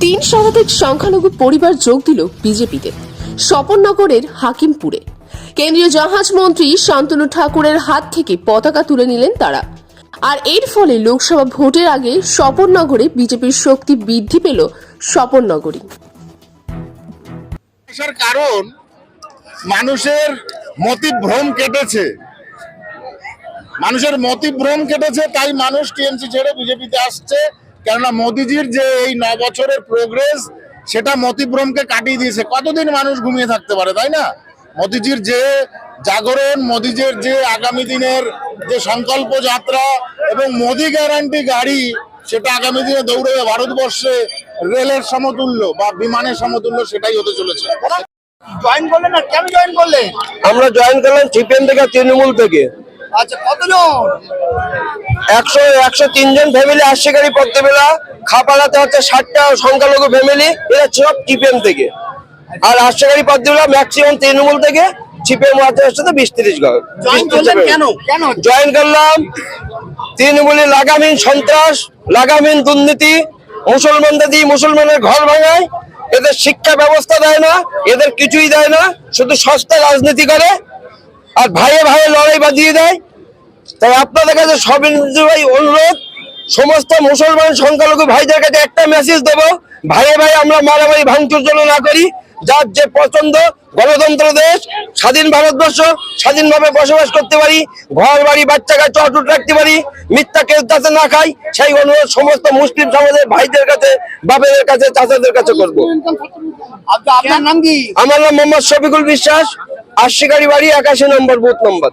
তিন শতাধিক সংখ্যালঘু পরিবার যোগ দিল বিজেপিতে। স্বপননগরের হাকিমপুরে। কেন্দ্রীয় জাহাজ মন্ত্রী শান্তনু ঠাকুরের হাত থেকে পতাকা তুলে নিলেন তারা। আর এর ফলে লোকসভা ভোটের আগে স্বপননগরে বিজেপির শক্তি বৃদ্ধি পেল স্বপননগরী কারণ, মানুষের মতিভ্রম কেটেছে। মানুষের মতিভ্রম কেটেছে, তাই মানুষ টিএমসি ছেড়ে বিজেপিতে আসছে। কেননা মোদিজির যে এই ন বছরের প্রোগ্রেস সেটা মতিভ্রমকে কাটিয়ে দিয়েছে। কতদিন মানুষ ঘুমিয়ে থাকতে পারে তাই না? মোদিজির যে জাগরণ মোদিজির যে আগামী দিনের যে সংকল্প যাত্রা এবং মোদি গ্যারান্টি গাড়ি সেটা আগামী দিনে দৌড়ে ভারতবর্ষে রেলের সমতুল্য বা বিমানের সমতুল্য সেটাই হতে চলেছে। জয়েন করলেন না কেন জয়েন করলেন আমরা জয়েন করলাম সিপিএম থেকে তৃণমূল থেকে। আচ্ছা কতজন? একশো একশো ফ্যামিলি খাপাড়াতে হচ্ছে ষাটটা সংখ্যালঘু ফ্যামিলি এরা সব থেকে। আর ম্যাক্সিমাম তৃণমূল থেকে সাথে বিশ তিরিশ জয়েন কেন? কেন? জয়েন করলাম তৃণমূলের লাগামহীন সন্ত্রাস লাগামহীন দুর্নীতি মুসলমানদের দিয়ে মুসলমানের ঘর ভাঙায় এদের শিক্ষা ব্যবস্থা দেয় না এদের কিছুই দেয় না শুধু সস্তা রাজনীতি করে আর ভাইয়ে ভাইয়ে লড়াই বাজিয়ে দেয় তাই আপনাদের কাছে সবিন্দু ভাই অনুরোধ সমস্ত মুসলমান সংখ্যালঘু ভাইদের কাছে একটা মেসেজ দেবো। ভাইয়ে ভাই আমরা মারামারি ভাঙচুর জন্য না করি যার যে পছন্দ গণতন্ত্র দেশ স্বাধীন ভারতবর্ষ স্বাধীনভাবে বসবাস করতে পারি ঘর বাড়ি বাচ্চা কাছে অটুট রাখতে পারি মিথ্যা কেউ যাতে না খাই সেই অনুরোধ সমস্ত মুসলিম সমাজের ভাইদের কাছে বাপেদের কাছে চাচাদের কাছে করব। আচ্ছা আমার নাম মোহাম্মদ শফিকুল বিশ্বাস। আশিকারি বাড়ি একাশি নম্বর বুথ নম্বর